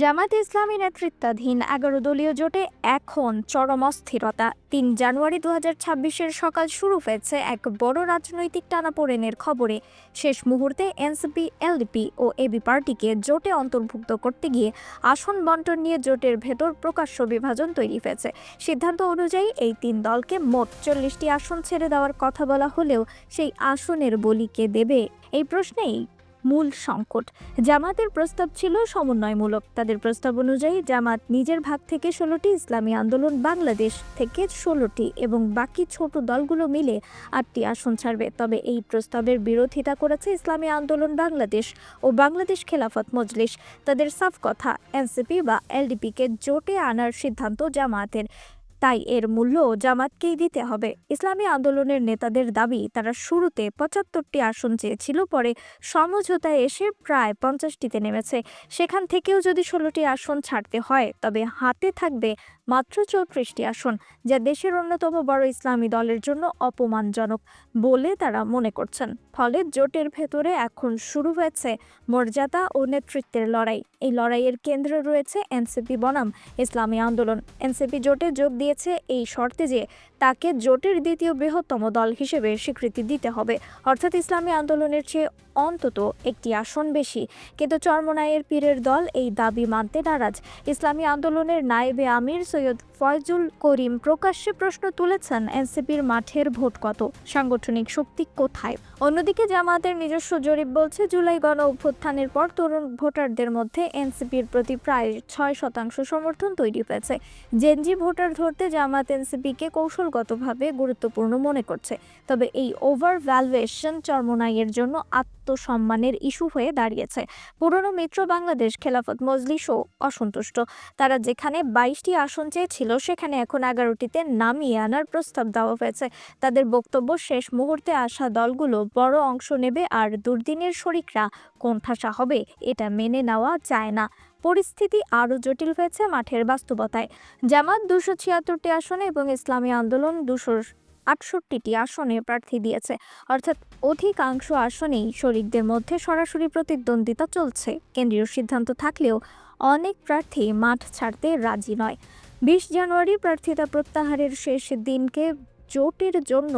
জামাত ইসলামী নেতৃত্বাধীন এগারো দলীয় জোটে এখন চরম অস্থিরতা। তিন জানুয়ারি দু হাজার সকাল শুরু হয়েছে এক বড় রাজনৈতিক টানাপোড়েনের খবরে। শেষ মুহূর্তে এনসিপি, এলডিপি ও এবি পার্টিকে জোটে অন্তর্ভুক্ত করতে গিয়ে আসন বন্টন নিয়ে জোটের ভেতর প্রকাশ্য বিভাজন তৈরি হয়েছে। সিদ্ধান্ত অনুযায়ী এই তিন দলকে মোট চল্লিশটি আসন ছেড়ে দেওয়ার কথা বলা হলেও সেই আসনের বলিকে দেবে এই প্রশ্নেই মূল সংকট। জামাতের প্রস্তাব ছিল সমন্বয়মূলক। তাদের প্রস্তাব অনুযায়ী জামাত নিজের ভাগ থেকে ষোলোটি ইসলামী আন্দোলন বাংলাদেশ থেকে ষোলোটি এবং বাকি ছোট দলগুলো মিলে আটটি আসন ছাড়বে। তবে এই প্রস্তাবের বিরোধিতা করেছে ইসলামী আন্দোলন বাংলাদেশ ও বাংলাদেশ খেলাফত মজলিস। তাদের সাফ কথা, এনসিপি বা এলডিপিকে জোটে আনার সিদ্ধান্ত জামায়াতের। তাই এর মূল্য জামাতকেই দিতে হবে। ইসলামী আন্দোলনের নেতাদের দাবি, তারা শুরুতে পঁচাত্তরটি আসন চেয়েছিল, পরে সমঝোতায় এসে প্রায় পঞ্চাশটিতে নেমেছে। সেখান থেকেও যদি ষোলোটি আসন ছাড়তে হয়, তবে হাতে থাকবে মাত্র চৌত্রিশটি আসন, যা দেশের অন্যতম বড় ইসলামী দলের জন্য অপমানজনক বলে তারা মনে করছেন। ফলে জোটের ভেতরে এখন শুরু হয়েছে মর্যাদা ও নেতৃত্বের লড়াই। এই লড়াইয়ের কেন্দ্রে রয়েছে এনসিপি বনাম ইসলামী আন্দোলন। এনসিপি জোটে যোগ দিয়েছে এই শর্তে যে তাকে জোটের দ্বিতীয় বৃহত্তম দল হিসেবে স্বীকৃতি দিতে হবে। অর্থাৎ ইসলামী আন্দোলনের চেয়ে অন্তত একটি আসন বেশি। কিন্তু চরমনায়ের পীরের দল এই দাবি মানতে নারাজ। ইসলামী আন্দোলনের নায়েবে আমির সৈয়দ ফয়জুল করিম প্রকাশ্যে প্রশ্ন তুলেছেন এনসিপির মাঠের ভোট কত? সাংগঠনিক শক্তি কোথায়? অন্যদিকে জামাতের নিজস্ব জরিপ বলছে, জুলাই গণ অভ্যুত্থানের পর তরুণ ভোটারদের মধ্যে এনসিপির প্রতি প্রায় ছয় শতাংশ সমর্থন তৈরি হয়েছে। জেনজি ভোটার ধরতে জামাত এনসিপিকে কৌশলগতভাবে গুরুত্বপূর্ণ মনে করছে। তবে এই ওভার ভ্যালুয়েশন চরমনাইয়ের জন্য আত্মসম্মানের ইস্যু হয়ে দাঁড়িয়েছে। পুরনো মিত্র বাংলাদেশ খেলাফত মজলিসও অসন্তুষ্ট। তারা যেখানে বাইশটি আসন চেয়েছিল, সেখানে এখন এগারোটিতে নামিয়ে আনার প্রস্তাব দেওয়া হয়েছে। তাদের বক্তব্য শেষ মুহূর্তে আসা দলগুলো বড় অংশ নেবে আর দুর্দিনের শরিকরা কোণঠাসা হবে, এটা মেনে নেওয়া যায় না। পরিস্থিতি আরও জটিল হয়েছে মাঠের বাস্তবতায়। জামাত দুশো ছিয়াত্তরটি আসনে এবং ইসলামী আন্দোলন দুশো আটষট্টিটি আসনে প্রার্থী দিয়েছে। অর্থাৎ অধিকাংশ আসনেই শরিকদের মধ্যে সরাসরি প্রতিদ্বন্দ্বিতা চলছে। কেন্দ্রীয় সিদ্ধান্ত থাকলেও অনেক প্রার্থী মাঠ ছাড়তে রাজি নয়। বিশ জানুয়ারি প্রার্থিতা প্রত্যাহারের শেষ দিনকে জোটের জন্য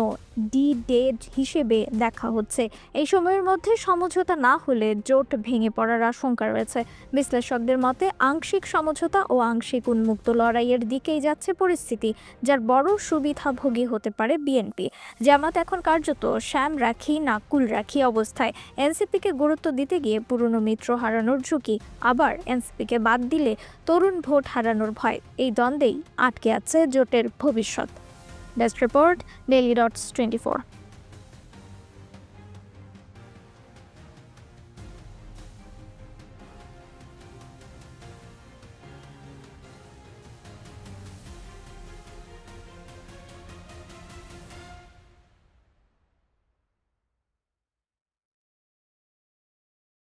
ডি ডেড হিসেবে দেখা হচ্ছে। এই সময়ের মধ্যে সমঝোতা না হলে জোট ভেঙে পড়ার আশঙ্কা রয়েছে। বিশ্লেষকদের মতে, আংশিক সমঝোতা ও আংশিক উন্মুক্ত লড়াইয়ের দিকেই যাচ্ছে পরিস্থিতি, যার বড় সুবিধাভোগী হতে পারে বিএনপি। জামাত এখন কার্যত শ্যাম রাখি না কুল রাখি অবস্থায়। এনসিপিকে গুরুত্ব দিতে গিয়ে পুরনো মিত্র হারানোর ঝুঁকি, আবার এনসিপিকে বাদ দিলে তরুণ ভোট হারানোর ভয়। এই দ্বন্দ্বেই আটকে আছে জোটের ভবিষ্যৎ। Desk Report, Daily Dots 24.